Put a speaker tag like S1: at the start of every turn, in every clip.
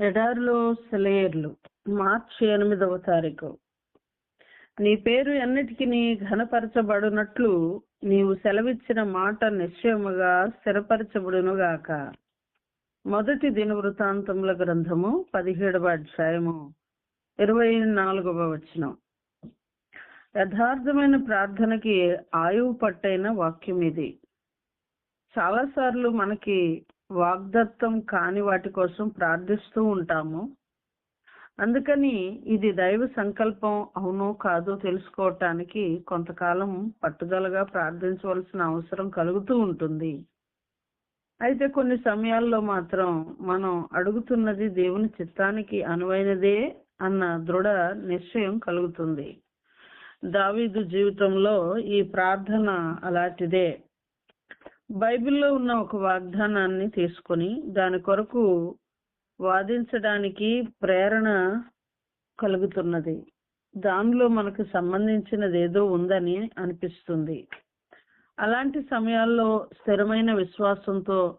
S1: ఎడారిలో సెలయర్లు మార్చి ఎనిమిదవ తారీఖు. నీ పేరు ఎన్నిటికి ఘనపరచబడినట్లు నీవు సెలవిచ్చిన మాట నిశ్చయముగా స్థిరపరచబడునుగాక. మొదటి దిన వృత్తాంతముల గ్రంథము పదిహేడవ అధ్యాయము ఇరవై నాలుగవ వచనం. యథార్థమైన ప్రార్థనకి ఆయువు పట్టైన వాక్యం ఇది చాలాసార్లు మనకి వాగ్దత్తం కాని వాటి కోసం ప్రార్థిస్తూ ఉంటాము. అందుకని ఇది దైవ సంకల్పం అవునో కాదో తెలుసుకోవటానికి కొంతకాలం పట్టుదలగా ప్రార్థించవలసిన అవసరం కలుగుతూ ఉంటుంది. అయితే కొన్ని సమయాల్లో మాత్రం మనం అడుగుతున్నది దేవుని చిత్తానికి అనువైనదే అన్న దృఢ నిశ్చయం కలుగుతుంది. దావీదు జీవితంలో ఈ ప్రార్థన అలాంటిదే. బైబిల్లో ఉన్న ఒక వాగ్దానాన్ని తీసుకొని దాని కొరకు వాదించడానికి ప్రేరణ కలుగుతున్నది. దానిలో మనకు సంబంధించినది ఏదో ఉందని అనిపిస్తుంది. అలాంటి సమయాల్లో స్థిరమైన విశ్వాసంతో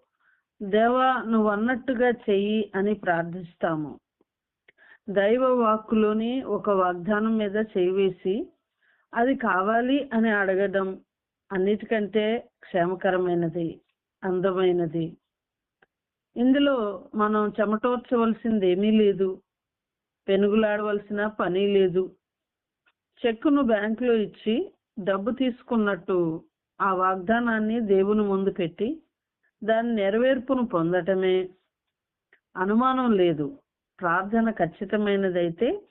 S1: దేవా నువ్వు అన్నట్టుగా చెయ్యి అని ప్రార్థిస్తాము. దైవ వాక్కులోని ఒక వాగ్దానం మీద చేయి వేసి అది కావాలి అని అడగడం అన్నిటికంటే క్షేమకరమైనది అందమైనది. ఇందులో మనం చెమటోర్చవలసింది ఏమీ లేదు. పెనుగులాడవలసిన పని లేదు. చెక్కును బ్యాంకులో ఇచ్చి డబ్బు తీసుకున్నట్టు ఆ వాగ్దానాన్ని దేవుని ముందు పెట్టి దాని నెరవేర్పును పొందటమే. అనుమానం లేదు. ప్రార్థన ఖచ్చితమైనదైతే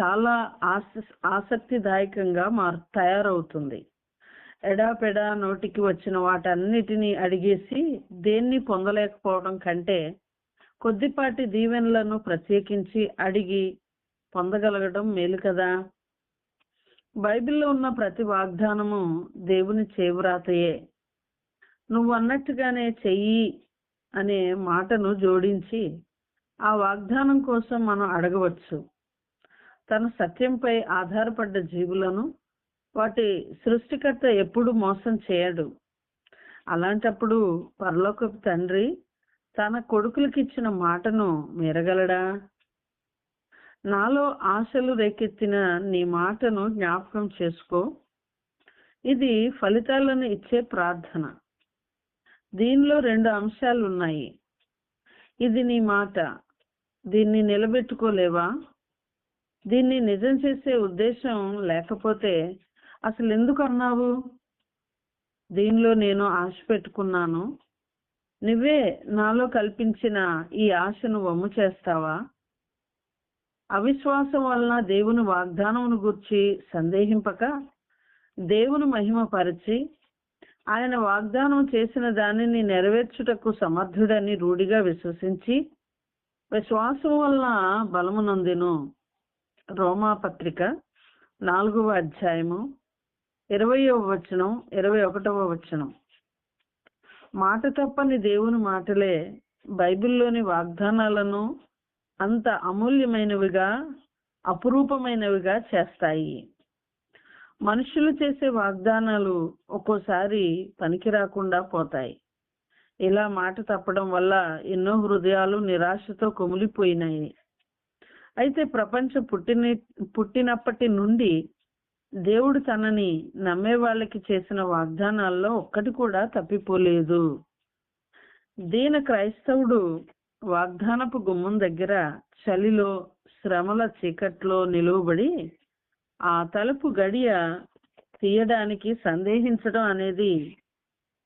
S1: చాలా ఆస ఆసక్తిదాయకంగా మార్ తయారవుతుంది. ఎడాపెడా నోటికి వచ్చిన వాటన్నిటినీ అడిగేసి దేన్ని పొందలేకపోవడం కంటే కొద్దిపాటి దీవెనలను ప్రత్యేకించి అడిగి పొందగలగడం మేలు కదా. బైబిల్లో ఉన్న ప్రతి వాగ్దానము దేవుని చేవురాతయే. నువ్వు అన్నట్టుగానే చెయ్యి అనే మాటను జోడించి ఆ వాగ్దానం కోసం మనం అడగవచ్చు. తన సత్యంపై ఆధారపడ్డ జీవులను వాటి సృష్టికర్త ఎప్పుడు మోసం చేయడు. అలాంటప్పుడు పరలోకపు తండ్రి తన కొడుకులకి ఇచ్చిన మాటను మెరగలడా? నాలో ఆశలు రేకెత్తిన నీ మాటను జ్ఞాపకం చేసుకో. ఇది ఫలితాలను ఇచ్చే ప్రార్థన. దీనిలో రెండు అంశాలు ఉన్నాయి. ఇది నీ మాట. దీన్ని నిలబెట్టుకోలేవా? దీన్ని నిజం చేసే ఉద్దేశం లేకపోతే అసలు ఎందుకు అన్నావు దీనిలో నేను ఆశ పెట్టుకున్నాను. నువ్వే నాలో కల్పించిన ఈ ఆశను వమ్ము చేస్తావా? అవిశ్వాసం వలన దేవుని వాగ్దానమును గుర్చి సందేహింపక దేవుని మహిమపరిచి ఆయన వాగ్దానం చేసిన దానిని నెరవేర్చుటకు సమర్థుడని రూఢిగా విశ్వసించి విశ్వాసం వలన బలమునందెను రోమా పత్రిక నాలుగవ అధ్యాయము ఇరవయో వచనం ఇరవై ఒకటవ వచనం. మాట తప్పని దేవుని మాటలే బైబిల్లోని వాగ్దానాలను అంత అమూల్యమైనవిగా అపురూపమైనవిగా చేస్తాయి. మనుషులు చేసే వాగ్దానాలు ఒక్కోసారి పనికి రాకుండా పోతాయి. ఇలా మాట తప్పడం వల్ల ఎన్నో హృదయాలు నిరాశతో కుమిలిపోయినాయి. అయితే ప్రపంచం పుట్టిన పుట్టినప్పటి నుండి దేవుడు తనని నమ్మే వాళ్ళకి చేసిన వాగ్దానాల్లో ఒక్కటి కూడా తప్పిపోలేదు. దీన క్రైస్తవుడు వాగ్దానపు గుమ్మం దగ్గర చలిలో శ్రమల చీకట్లో నిలువబడి ఆ తలుపు గడియ తీయడానికి సందేహించడం అనేది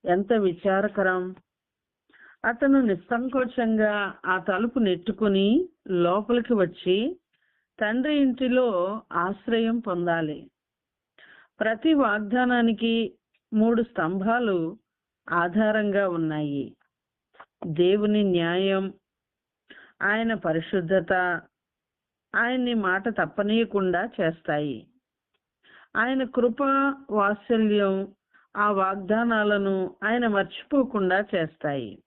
S1: ఎంత విచారకరం! అతను నిస్సంకోచంగా ఆ తలుపు నెట్టుకుని లోపలికి వచ్చి తండ్రి ఇంటిలో ఆశ్రయం పొందాలి. ప్రతి వాగ్దానానికి మూడు స్తంభాలు ఆధారంగా ఉన్నాయి. దేవుని న్యాయం ఆయన పరిశుద్ధత ఆయన్ని మాట తప్పనీయకుండా చేస్తాయి. ఆయన కృప వాత్సల్యం ఆ వాగ్దానాలను ఆయన మర్చిపోకుండా చేస్తాయి.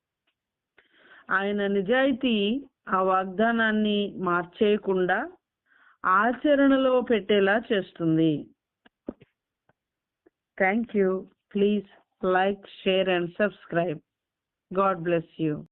S1: ఆయన నిజాయితీ ఆ వాగ్దానాన్ని మార్చేయకుండా ఆచరణలో పెట్టేలా చేస్తుంది. Thank you. Please like, share, and subscribe. God bless you.